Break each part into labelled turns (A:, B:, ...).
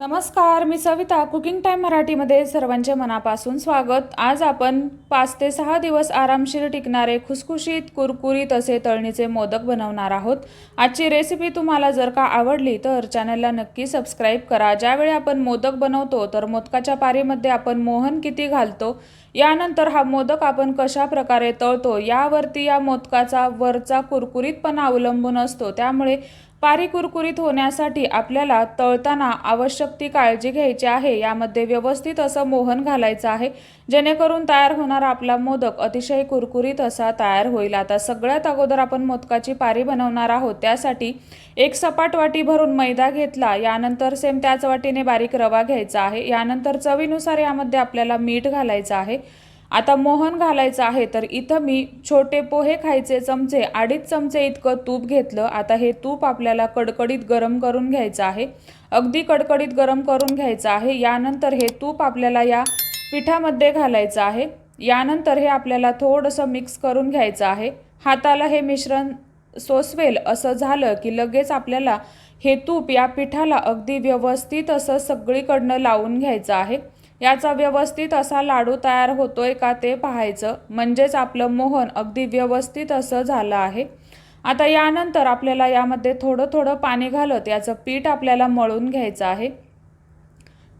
A: नमस्कार मी Savita cooking time मराठीमध्ये सर्वांचे मनापासून स्वागत. आज आपण पाच ते सहा दिवस आरामशीर टिकणारे खुसखुशीत कुरकुरीत असे तळणीचे मोदक बनवणार आहोत. आजची रेसिपी तुम्हाला जर का आवडली तर चॅनलला नक्की सबस्क्राईब करा. ज्यावेळी आपण मोदक बनवतो तर मोदकाच्या पारीमध्ये आपण मोहन किती घालतो यानंतर हा मोदक आपण कशा प्रकारे तळतो यावरती या मोदकाचा वरचा कुरकुरीतपणा अवलंबून असतो. त्यामुळे पारी कुरकुरीत होण्यासाठी आपल्याला तळताना आवश्यक ती काळजी घ्यायची आहे. यामध्ये व्यवस्थित असं मोहन घालायचं आहे. जेणेकरून तयार होणारा आपला मोदक अतिशय कुरकुरीत असा तयार होईल. आता सगळ्यात अगोदर आपण मोदकाची पारी बनवणार आहोत. त्यासाठी एक सपाट वाटी भरून मैदा घेतला. यानंतर सेम त्याच वाटीने बारीक रवा घ्यायचा आहे. यानंतर चवीनुसार यामध्ये आपल्याला मीठ घालायचं आहे. आता मोहन घालायचं आहे तर इथं मी छोटे पोहे खायचे चमचे अडीच चमचे इतकं तूप घेतलं. आता हे तूप आपल्याला कडकडीत गरम करून घ्यायचं आहे. अगदी कडकडीत गरम करून घ्यायचं आहे. यानंतर हे तूप आपल्याला या पिठामध्ये घालायचं आहे. यानंतर हे आपल्याला थोडंसं मिक्स करून घ्यायचं आहे. हाताला हे मिश्रण सोसवेल. असं झालं की लगेच आपल्याला हे तूप या पिठाला अगदी व्यवस्थित असं सगळीकडनं लावून घ्यायचं आहे. याचा व्यवस्थित असा लाडू तयार होतोय का ते पाहायचं. म्हणजेच आपलं मोहन अगदी व्यवस्थित असं झालं आहे. आता यानंतर आपल्याला यामध्ये थोडं थोडं पाणी घालत याचं पीठ आपल्याला मळून घ्यायचं आहे.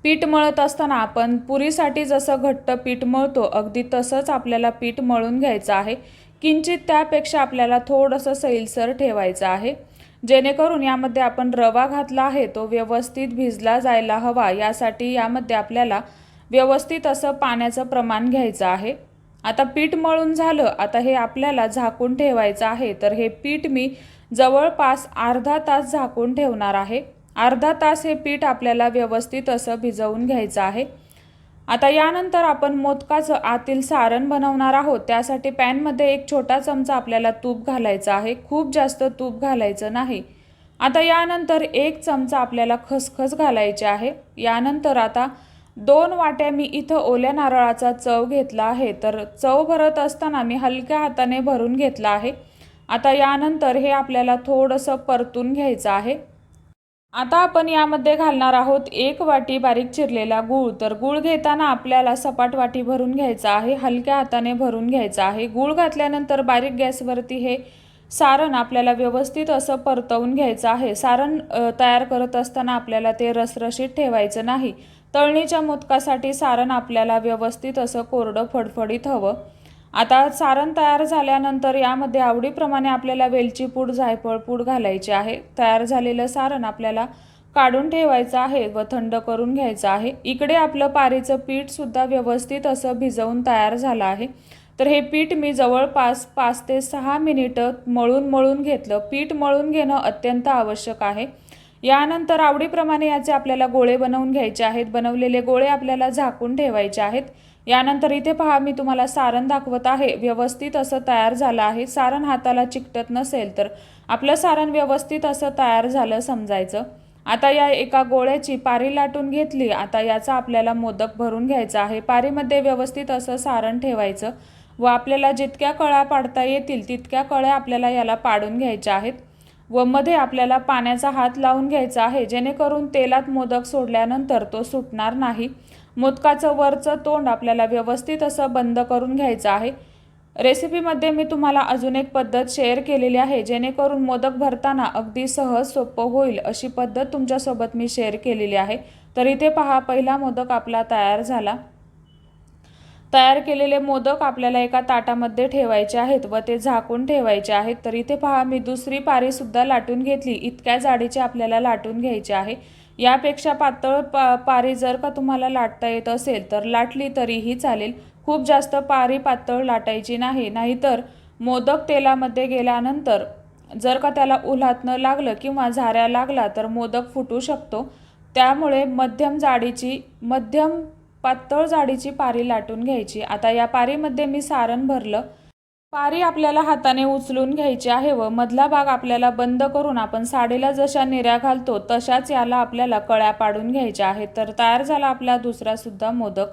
A: पीठ मळत असताना आपण पुरीसाठी जसं घट्ट पीठ मळतो अगदी तसंच आपल्याला पीठ मळून घ्यायचं आहे. किंचित त्यापेक्षा आपल्याला थोडंसं सैलसर ठेवायचं आहे. जेणेकरून यामध्ये आपण रवा घातला आहे तो व्यवस्थित भिजला जायला हवा. यासाठी यामध्ये आपल्याला व्यवस्थित असं पाण्याचं प्रमाण घ्यायचं आहे. आता पीठ मळून झालं आता हे आपल्याला झाकून ठेवायचं आहे. तर हे पीठ मी जवळपास अर्धा तास झाकून ठेवणार आहे. अर्धा तास हे पीठ आपल्याला व्यवस्थित असं भिजवून घ्यायचं आहे. आता यानंतर आपण मोदकाचं आतील सारण बनवणार आहोत. त्यासाठी पॅनमध्ये एक छोटा चमचा आपल्याला तूप घालायचा आहे. खूप जास्त तूप घालायचं नाही. आता यानंतर एक चमचा आपल्याला खसखस घालायची आहे. यानंतर आता दोन वाट्या मी इथं ओल्या नारळाचा चव घेतला आहे. तर चव भरत असताना मी हलक्या हाताने भरून घेतला आहे. आता यानंतर हे आपल्याला थोडंसं परतून घ्यायचं आहे. आता आपण यामध्ये घालणार आहोत एक वाटी बारीक चिरलेला गूळ. तर गूळ घेताना आपल्याला सपाट वाटी भरून घ्यायचा आहे. हलक्या हाताने भरून घ्यायचा आहे. गूळ घातल्यानंतर बारीक गॅसवरती हे सारण आपल्याला व्यवस्थित असं परतवून घ्यायचं आहे. सारण तयार करत असताना आपल्याला ते रसरशीत ठेवायचं नाही. तळणीच्या मोदकासाठी सारण आपल्याला व्यवस्थित असं कोरडं फडफडीत हवं. आता सारण तयार झाल्यानंतर यामध्ये आवडीप्रमाणे आपल्याला वेलची पूड जायफळ पूड घालायची आहे. तयार झालेलं सारण आपल्याला काढून ठेवायचं आहे व थंड करून घ्यायचं आहे. इकडे आपलं पारीचं पीठसुद्धा व्यवस्थित असं भिजवून तयार झालं आहे. तर हे पीठ मी जवळपास पाच ते सहा मिनिटं मळून मळून घेतलं. पीठ मळून घेणं अत्यंत आवश्यक आहे. यानंतर आवडीप्रमाणे याचे आपल्याला गोळे बनवून घ्यायचे आहेत. बनवलेले गोळे आपल्याला झाकून ठेवायचे आहेत. यानंतर इथे पहा मी तुम्हाला सारण दाखवत आहे. व्यवस्थित असं तयार झालं आहे. सारण हाताला चिकटत नसेल तर आपलं सारण व्यवस्थित असं तयार झालं समजायचं. आता या एका गोळ्याची पारी लाटून घेतली. आता याचा आपल्याला मोदक भरून घ्यायचा आहे. पारीमध्ये व्यवस्थित असं सारण ठेवायचं व आपल्याला जितक्या कळ्या पाडता येतील तितक्या कळ्या आपल्याला याला पाडून घ्यायच्या आहेत. व मध्ये आपल्याला पाण्याचा हात लावून घ्यायचा आहे. जेणेकरून तेलात मोदक सोडल्यानंतर तो सुटणार नाही. मोदकाचं वरचं तोंड आपल्याला व्यवस्थित असं बंद करून घ्यायचं आहे. रेसिपीमध्ये मी तुम्हाला अजून एक पद्धत शेअर केलेली आहे. जेणेकरून मोदक भरताना अगदी सहज सोपं होईल अशी पद्धत तुमच्यासोबत मी शेअर केलेली आहे. तर इथे पहा पहिला मोदक आपला तयार झाला. तयार केलेले मोदक आपल्याला एका ताटामध्ये ठेवायचे आहेत व ते झाकून ठेवायचे आहेत. तर इथे पहा मी दुसरी पारीसुद्धा लाटून घेतली. इतक्या जाडीची आपल्याला लाटून घ्यायची आहे. यापेक्षा पातळ पा पारी जर का तुम्हाला लाटता येत असेल तर लाटली तरीही चालेल. खूप जास्त पारी पातळ लाटायची नाही. नाहीतर मोदक तेलामध्ये गेल्यानंतर जर का त्याला उल्हातनं लागलं किंवा झाऱ्या लागला तर मोदक फुटू शकतो. त्यामुळे मध्यम जाडीची मध्यम पातळ जाडीची पारी लाटून घ्यायची. आता या पारीमध्ये मी सारण भरलं. पारी आपल्याला हाताने उचलून घ्यायची आहे व मधला भाग आपल्याला बंद करून आपण साडीला जशा निऱ्या घालतो तशाच याला आपल्याला कळ्या पाडून घ्यायच्या आहेत. तर तयार झाला आपला दुसरा सुद्धा मोदक.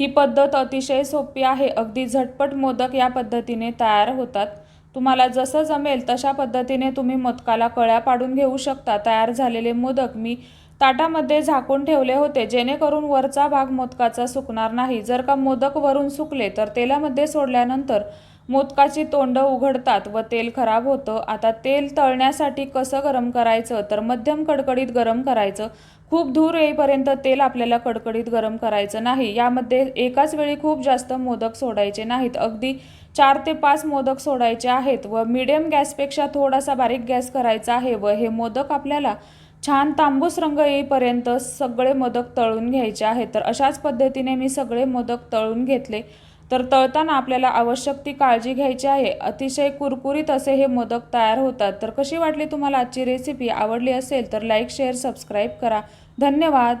A: ही पद्धत अतिशय सोपी आहे. अगदी झटपट मोदक या पद्धतीने तयार होतात. तुम्हाला जसं जमेल तशा पद्धतीने तुम्ही मोदकाला कळ्या पाडून घेऊ शकता. तयार झालेले मोदक मी ताटामध्ये झाकून ठेवले होते. जेणेकरून वरचा भाग मोदकाचा सुकणार नाही. जर का मोदक वरून सुकले तर तेलामध्ये सोडल्यानंतर मोदकाची तोंड उघडतात व तेल खराब होतं. आता तेल तळण्यासाठी कसं गरम करायचं? तर मध्यम कडकडीत गरम करायचं. खूप धूर येईपर्यंत तेल आपल्याला कडकडीत गरम करायचं नाही. यामध्ये एकाच वेळी खूप जास्त मोदक सोडायचे नाहीत. अगदी चार ते पाच मोदक सोडायचे आहेत व मिडियम गॅसपेक्षा थोडासा बारीक गॅस करायचा आहे व हे मोदक आपल्याला छान तांबूस रंग येईपर्यंत सगळे मोदक तळून घ्यायचे आहेत. तर अशाच पद्धतीने मी सगळे मोदक तळून घेतले. तर तळताना आपल्याला आवश्यक ती काळजी घ्यायची आहे. अतिशय कुरकुरीत असे हे मोदक तयार होतात. तर कशी वाटली तुम्हाला आजची रेसिपी आवडली असेल तर लाईक शेअर सबस्क्राईब करा. धन्यवाद.